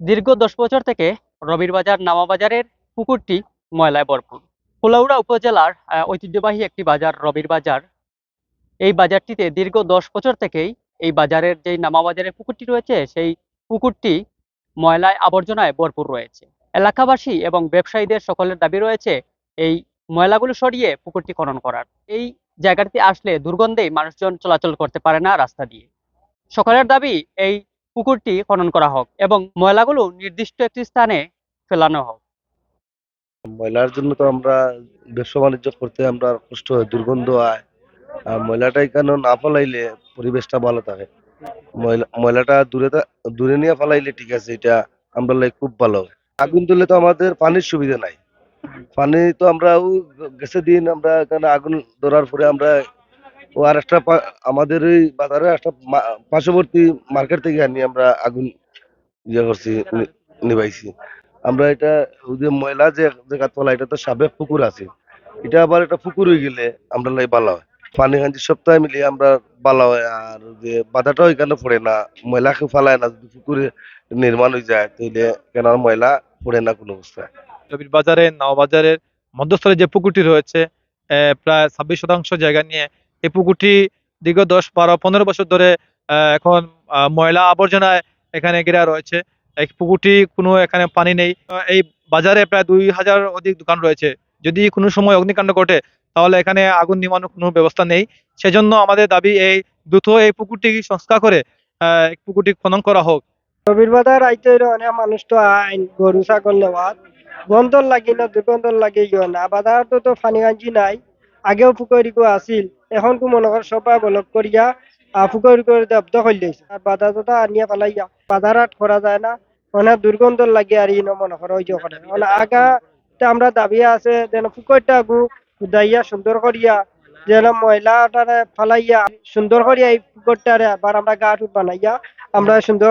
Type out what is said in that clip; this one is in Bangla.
দীর্ঘ দশ বছর থেকে রবির বাজার নামাবাজারের পুকুরটি ময়লায় ভরপুর। কুলাউড়া উপজেলার ঐতিহ্যবাহী একটি বাজার, রবির বাজার। এই বাজারটিতে দীর্ঘ দশ বছর থেকেই এই বাজারের যেই নামাবাজারের পুকুরটি রয়েছে, সেই পুকুরটি ময়লায় আবর্জনায় ভরপুর রয়েছে। এলাকাবাসী এবং ব্যবসায়ীদের সকলের দাবি রয়েছে, এই ময়লাগুলো সরিয়ে পুকুরটি খনন করার। এই জায়গাটিতে আসলে দুর্গন্ধেই মানুষজন চলাচল করতে পারে না রাস্তা দিয়ে। সকলের দাবি, এই পুকুরটি খনন করা হোক এবং ময়লাগুলো নির্দিষ্ট একটি স্থানে ফেলানো হোক। ময়লার জন্য তো আমরা ব্যবসা বাণিজ্য করতে আমরা কষ্ট হয়, দুর্গন্ধ হয়। আর ময়লাটা এখানে না ফেলাইলে পরিবেশটা ভালো থাকে। ময়লা, ময়লাটা দূরে দূরে নিয়ে ফেলাইলে ঠিক আছে, এটা আমরা খুব ভালো। আগুন দিলে তো আমাদের পানির সুবিধা নাই। পানি তো আমরা গেছে দিন আমরা এখানে আগুন ধরার পরে আমরা ও আর একটা আমাদের ওই বাজারে একটা পার্শ্ববর্তী মার্কেট থেকে আনি আমরা আগুন ইয়ে করছি নিভাইছি। আমরা এটা ওই যে ময়লা যে জায়গা তোলা, এটা তো সাবেক পুকুর আছে। এটা আবার একটা পুকুর হয়ে গেলে আমরা লাই ভালো হয়। পানি খাঞ্চি সপ্তাহে মিলিয়ে আমরা ভালো হয়। আর যে বাধাটাও এখানে পড়ে না, ময়লা কেউ ফালায় না। যদি পুকুরে নির্মাণ হয়ে যায় তাহলে কেন ময়লা পড়ে না কোনো অবস্থায়? রবির বাজারে নাও বাজারের মধ্যস্থলে যে পুকুরটি রয়েছে প্রায় ছাব্বিশ শতাংশ জায়গা নিয়ে এই পুকুরটি দীর্ঘ দশ, বারো, পনেরো বছর ধরে এখন ময়লা আবর্জনায় এখানে ঘেরা রয়েছে। এই পুকুরটি কোনো এখানে পানি নেই। এই বাজারে প্রায় দুই হাজার অধিক দোকান রয়েছে। যদি কোনো সময় অগ্নিকাণ্ড ঘটে, তাহলে এখানে আগুন নির্মাণের কোনো ব্যবস্থা নেই। সেজন্য আমাদের দাবি এই, দ্রুত এই পুকুরটি সংস্কার করে পুকুরটি খনন করা হোক। রবির বাজার অনেক মানুষ তো আইন, গরু, ছাগল নেওয়াত গন্ধর দুর্গন্ধর লাগি না। বাজারতো তো ফানি গাঞ্জি নাই। আগেও পুকুরিগো আছিল। এখন তো মনে কর সবাই বলক করিয়া পুকুরি করে দব্দ হইলেছে আর বাজার তো আনিয়া পালাইয়া। বাজার হাট করা যায় না। অনেক দুর্গন্ধর লাগে আর ইনো মনে করো ওই মানে আগা আমরা দাবি আছে যেন পুকুরটা গু উদাইয়া সুন্দর করিয়া যেন ময়লাটারে ফালাইয়া সুন্দর করিয়া এই পুকুরটারে আবার আমরা গাঠ বানাইয়া আমরা সুন্দর